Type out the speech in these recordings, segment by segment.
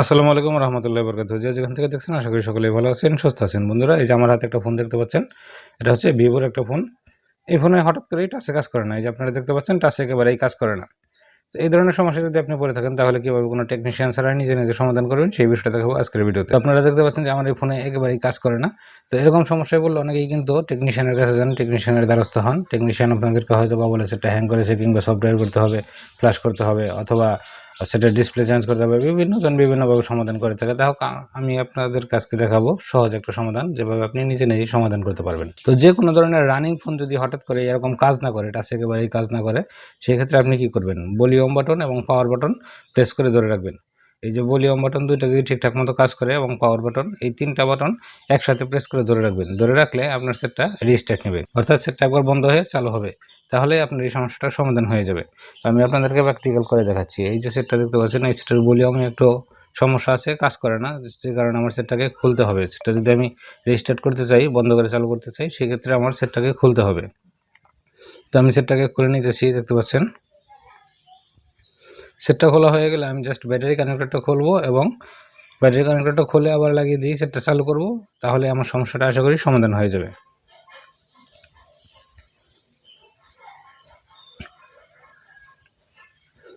আসসালামু আলাইকুম রহমতুল্লাহ বরকাত যে যেখান থেকে দেখছেন, আশা করি সকলেই ভালো আছেন, সুস্থ আছেন। বন্ধুরা, এই যে আমার হাতে একটা ফোন দেখতে পাচ্ছেন, এটা হচ্ছে ভিভোর একটা ফোন। এই ফোনে হঠাৎ করেই টাচে কাজ করে না। এই যে আপনারা দেখতে পাচ্ছেন টাচে একেবারেই কাজ করে না। তো এই ধরনের সমস্যা যদি আপনি পড়ে থাকেন, তাহলে কীভাবে কোনো টেকনিশিয়ান ছাড়া নিজে নিজে সমাধান করবেন, সেই বিষয়টা দেখাবো আজকের ভিডিওতে আপনারা দেখতে পাচ্ছেন যে আমার এই ফোনে একেবারেই কাজ করে না। তো এরকম সমস্যায় বললে অনেকেই কিন্তু টেকনিশিয়ানের কাছে যান টেকনিশিয়ানের দ্বারস্থ হন। টেকনিশিয়ান আপনাদেরকে হয়তো বা বলেছে এটা হ্যাং করেছে কিংবা সফটওয়্যার করতে হবে ফ্ল্যাশ করতে হবে, অথবা সেটা ডিসপ্লে চেঞ্জ করতে হবে বিভিন্নজন বিভিন্নভাবে সমাধান করে থাকে। তাও আমি আপনাদের কাছকে দেখাবো সহজ একটা সমাধান, যেভাবে আপনি নিজে নিজেই সমাধান করতে পারবেন। তো যে কোনো ধরনের রানিং ফোন যদি হঠাৎ করে এরকম কাজ না করে টাচ একেবারেই কাজ না করে, সেক্ষেত্রে আপনি কি করবেন? ভলিউম বাটন এবং পাওয়ার বাটন প্রেস করে ধরে রাখবেন। এই যে ভলিউম বাটন দুইটা যদি ঠিকঠাক মতো কাজ করে এবং পাওয়ার বাটন এই তিনটা বাটন একসাথে প্রেস করে ধরে রাখবেন। ধরে রাখলে আপনার সেটটা রিস্টার্ট নেবে। অর্থাৎ সেটটা একবার বন্ধ হয়ে চালু হবে। তাহলে আপনার এই সমস্যাটার সমাধান হয়ে যাবে। আমি আপনাদেরকে প্র্যাকটিক্যাল করে দেখাচ্ছি। এই যে সেটটা দেখতে পাচ্ছেন, এই সেটের ভলিউমে একটু সমস্যা আছে, কাজ করে না। যে কারণে আমার সেটটাকে খুলতে হবে। সেটা যদি আমি রিস্টার্ট করতে চাই, বন্ধ করে চালু করতে চাই, সেক্ষেত্রে আমার সেটটাকে খুলতে হবে। তো আমি সেটটাকে খুলে নিতেছি, দেখতে পাচ্ছেন। সেটটা খোলা হয়ে গেলে আমি জাস্ট ব্যাটারি কানেক্টরটা খুলবো এবং ব্যাটারি কানেক্টরটা খুলে আবার লাগিয়ে দিয়ে সেটটা চালু করব, তাহলে আমার সমস্যাটা আশা করি সমাধান হয়ে যাবে।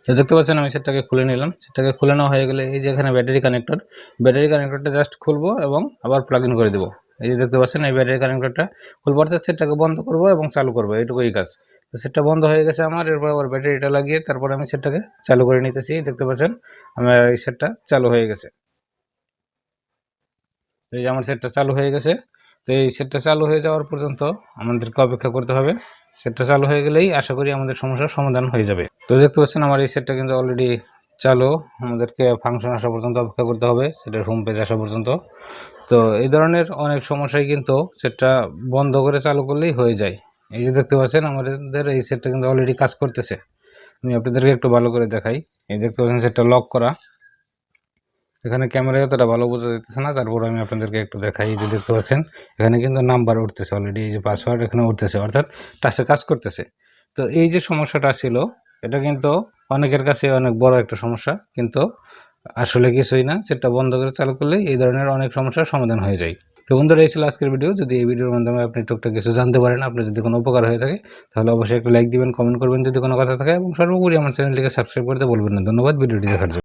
তো দেখতে পাচ্ছেন আমি সেটটাকে খুলে নিলাম। সেটাকে খুলে নেওয়া হয়ে গেলে এই যে এখানে ব্যাটারি কানেক্টর ব্যাটারি কানেক্টরটা জাস্ট খুলবো এবং আবার প্লাগ ইন করে দেবো। এই যে দেখতে পাচ্ছেন, এই ব্যাটারি কানেক্টরটা খুলবো অর্থাৎ সেটটাকে বন্ধ করব এবং চালু করব, এইটুকুই কাজ। তো সেটটা বন্ধ হয়ে গেছে আমার, এরপর আবার ব্যাটারিটা লাগিয়ে তারপর আমি সেটটাকে চালু করে নিতেছি। দেখতে পাচ্ছেন, আমার এই সেটটা চালু হয়ে গেছে। তো এই যে আমার সেটটা চালু হয়ে গেছে। তো এই সেটটা চালু হয়ে যাওয়ার পর্যন্ত আমাদেরকে অপেক্ষা করতে হবে। সেটটা চালু হয়ে গেলেই আশা করি আমাদের সমস্যার সমাধান হয়ে যাবে। তো দেখতে পাচ্ছেন, আমার এই সেটটা কিন্তু অলরেডি চালু, আমাদেরকে ফাংশন আসা পর্যন্ত অপেক্ষা করতে হবে, সেটার হোম পেজ আসা পর্যন্ত। তো এই ধরনের অনেক সমস্যায় কিন্তু সেটটা বন্ধ করে চালু করলেই হয়ে যায়। এই যে দেখতে পাচ্ছেন, আমাদের এই সেটটা কিন্তু অলরেডি কাজ করতেছে। আমি আপনাদেরকে একটু ভালো করে দেখাই। এই দেখতে পাচ্ছেন, সেটটা লক করা। এখানে ক্যামেরায় অতটা ভালো বোঝা যাইতেছে না, তারপর আমি আপনাদেরকে একটু দেখাই। এই যে দেখতে পাচ্ছেন, এখানে কিন্তু নাম্বার উঠতেছে অলরেডি এই যে পাসওয়ার্ড এখানে উঠতেছে, অর্থাৎ টাচে কাজ করতেছে। তো এই যে সমস্যাটা ছিল, এটা কিন্তু অনেকের কাছে অনেক বড় একটা সমস্যা, কিন্তু আসলে কিছুই না। সেটা বন্ধ করে চালু করলে এই ধরনের অনেক সমস্যার সমাধান হয়ে যায়। তো বন্ধুরা, এই ছিল আজকের ভিডিও। যদি এই ভিডিওর মাধ্যমে আপনি টুকটাক কিছু জানতে পারেন, আপনার যদি কোনো উপকার হয়ে থাকে, তাহলে অবশ্যই একটু লাইক দিবেন কমেন্ট করবেন। যদি কোনো কথা থাকে, এবং সর্বোপরি আমার চ্যানেলটিকে সাবস্ক্রাইব করতে বলবেন না। ধন্যবাদ, ভিডিওটি দেখার জন্য।